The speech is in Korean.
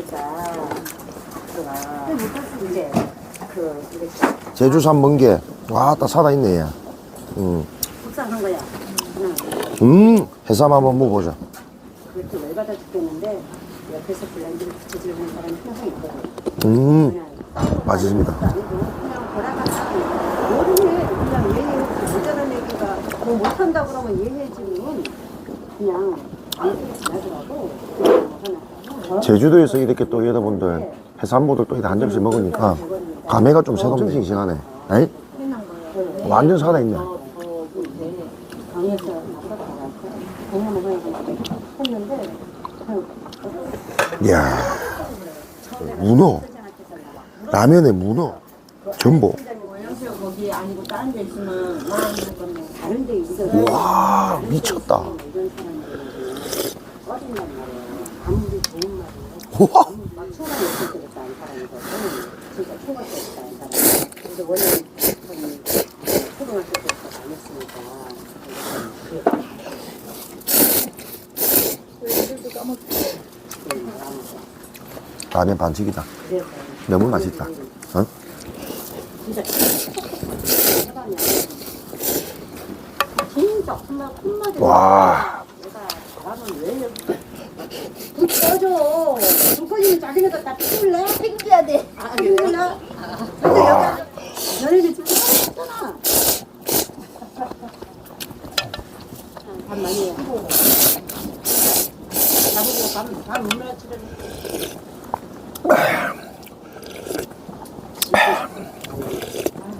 보니까 그가 이제 그 이렇게 제주산 멍게. 와, 딱 살아있네, 얘. 음. 국산한 거야. 그냥 음, 해삼 한번 먹어보자. 그렇게 열받아 죽겠는데 옆에서 블렌드를 붙여주는 사람이 항상 있거든. 음, 그냥 맛있습니다. 아니고 그냥 보라가 모르네. 그냥 얘 모자란 얘기가 뭐 못한다 그러면 얘해지면 그냥 제주도에서 이렇게 또 여러분들 해산물을 또 한 점씩 먹으니까 감회가 좀 새롭네, 싱싱하네. 에이? 완전 살아있네. 이야, 문어. 라면에 문어. 전복. 와, 미쳤다. 꺼진단 말이에요. 아무리 좋은 말이에요. 막 초가 있을 때부터 안 사람이거든. 진짜 초가 때부터 안 사람. 그래서 원래 좀 초등학교 때부터 안 했으니까. 라면 반칙이다. 그래서 너무 맛있다. 어? 진짜 사람이 진짜 콧맛 콧맛이 와. 잘하면 왜 여기 불 꺼줘 불 꺼지면 자기네가 다 피울래? 챙겨야 돼. 아 피울래? 근데 여기 너네들 지금 했잖아 밥 많이 해 나보고 밥 밥 얼마나 치르는